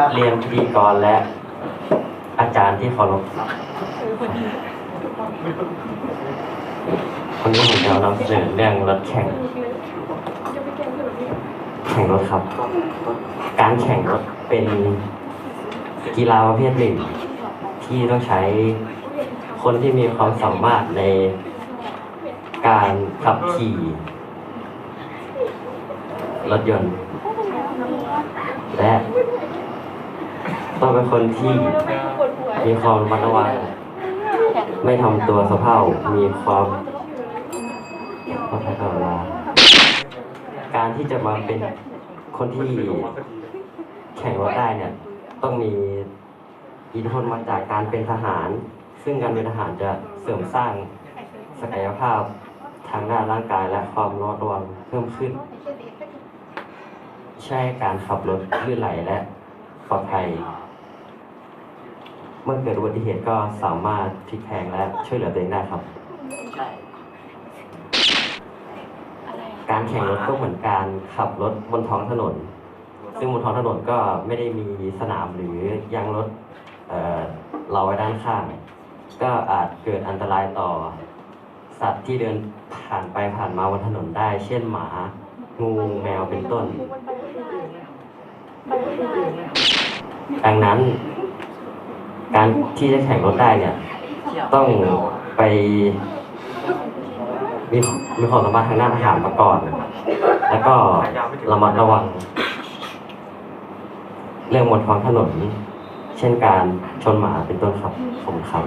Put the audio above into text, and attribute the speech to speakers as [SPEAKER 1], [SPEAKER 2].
[SPEAKER 1] ครับ
[SPEAKER 2] เรียนพิธีกรและอาจารย์ที่เคารพวันนี้ผมจะนำเสนอเรื่องรถแข่ง แข่งรถครับ การแข่งรถเป็นกีฬาประเภทหนึ่ง ที่ต้องใช้คนที่มีความสามารถในการขับขี่ รถยนต์ และ ต้องเป็นคนที่มีความระมัดระวัง ไม่ทำตัวสะเพร่ามีความปลอดภัยตลอดเวลาการที่จะมาเป็นคนที่แข่งรถได้เนี่ย ต้องมีอิทธิพลมาจากการเป็นทหาร ซึ่งการเป็นทหารจะเสริมสร้างศักยภาพทางด้านร่างกายและความระมัดระวังเพิ่มขึ้น ใช่การขับรถลื่นไหลและปลอดภัย เมื่อเกิดอุบัติเหตุก็สามารถพลิกแพลงและช่วยเหลือตัวเองได้ครับการแข่งรถก็เหมือนการขับรถบนท้องถนน ซึ่งบนท้องถนนก็ไม่ได้มีสนามหรือยางรถเอ่อเราไว้ด้านข้าง ก็อาจเกิดอันตรายต่อ สัตว์ที่เดินผ่านไปผ่านมาบนถนนได้ เช่นหมา งูแมวเป็นต้น ดังนั้น การที่จะแข่งรถได้เนี่ย ต้องไปมีมีความสามารถทางด้านอาหารมาก่อน แล้วก็ระมัดระวัง เรื่องบนท้องถนน เช่นการชนหมาเป็นต้นครับผมครับ